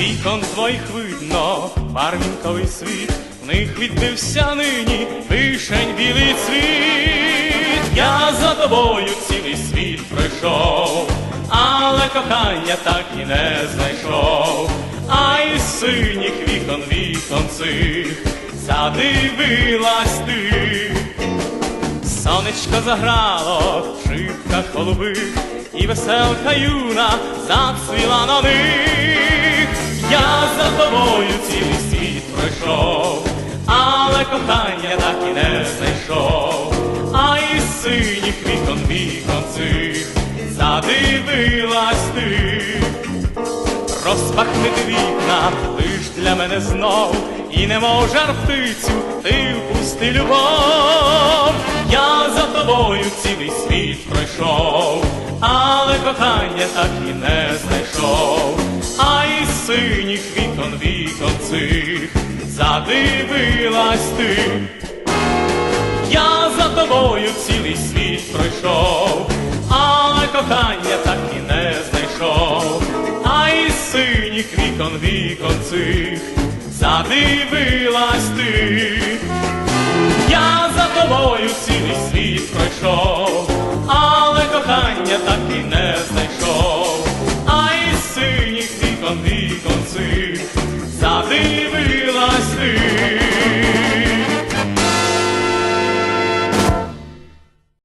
вікон твоїх видно, барвінковий світ, в них відбився нині вишень білий цвіт. Я за тобою цілий світ пройшов, але кохання так і не знайшов. А із синіх вікон вікон цих задивилась ти. Сонечко заграло в шибках голубих, і веселка юна зацвіла на них. Але кохання так і не знайшов. А із синіх вікон вікон цих задивилась ти. Розпахнити вікна лиш для мене знов, і не жар птицю ти впусти любов. Я за тобою цілий світ пройшов, але кохання так і не знайшов. А із синіх вікон вікон цих задивилась ти. Я за тобою цілий світ пройшов, але кохання так і не знайшов. А із синіх вікон вікон цих задивилась ти. Я за тобою цілий світ пройшов, але кохання так і не знайшов. А із синіх вікон вікон